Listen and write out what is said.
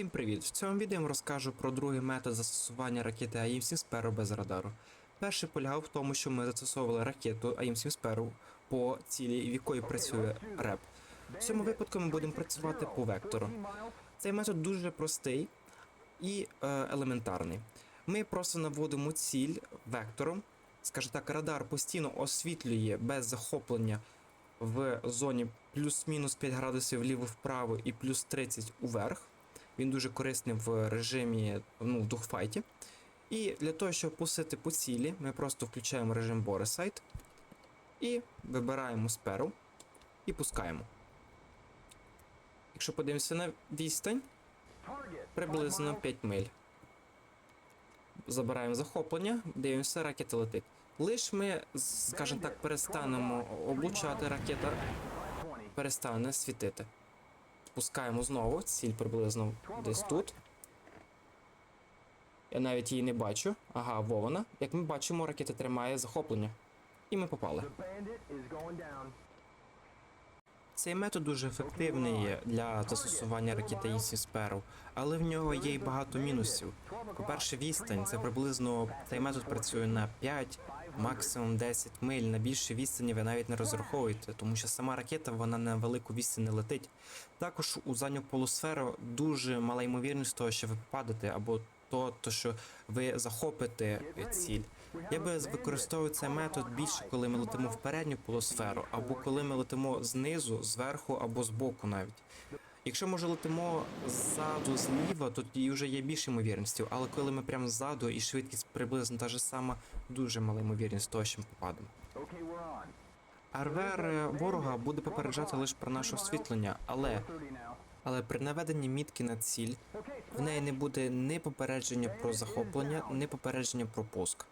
Всім привіт! В цьому відео вам розкажу про другий метод застосування ракети АІМ-7 Sparrow без радару. Перший полягав в тому, що ми застосовували ракету АІМ-7 Sparrow по цілі, в якої працює РЕП. В цьому випадку ми будемо працювати по вектору. Цей метод дуже простий і е, елементарний. Ми просто наводимо ціль вектором. Скажімо так, радар постійно освітлює без захоплення в зоні плюс-мінус 5 градусів вліво-вправо і плюс 30 уверх. Він дуже корисний в режимі ну, в духфайті. І для того, щоб пустити по цілі, ми просто включаємо режим Boresite і вибираємо сперу і пускаємо. Якщо подивимося на відстань, приблизно 5 миль. Забираємо захоплення, дивимося, ракета летить. Лиш ми, скажімо так, перестанемо облучати, ракета перестане світити. Пускаємо знову, ціль приблизно десь тут. Я навіть її не бачу. Ага, во вона. Як ми бачимо, ракета тримає захоплення. І ми попали. Цей метод дуже ефективний для застосування ракети Easy Sparrow, але в нього є й багато мінусів. По-перше, відстань це приблизно цей метод працює на 5, максимум 10 миль. На більшій відстані ви навіть не розраховуєте, тому що сама ракета вона на велику відстань не летить. Також у задню полусферу дуже мала ймовірність того, що ви попадете, або то, то, що ви захопите ціль. Я би використовував цей метод більше, коли ми летимо в передню полусферу, або коли ми летимо знизу, зверху або збоку навіть. Якщо ми вже летимо ззаду, зліва, то тоді вже є більше ймовірності, але коли ми прямо ззаду і швидкість приблизно та ж сама, дуже мала ймовірність того, що ми попадемо. РВР ворога буде попереджати лише про наше освітлення, але але при наведенні мітки на ціль в неї не буде ні попередження про захоплення, ні попередження про пуск.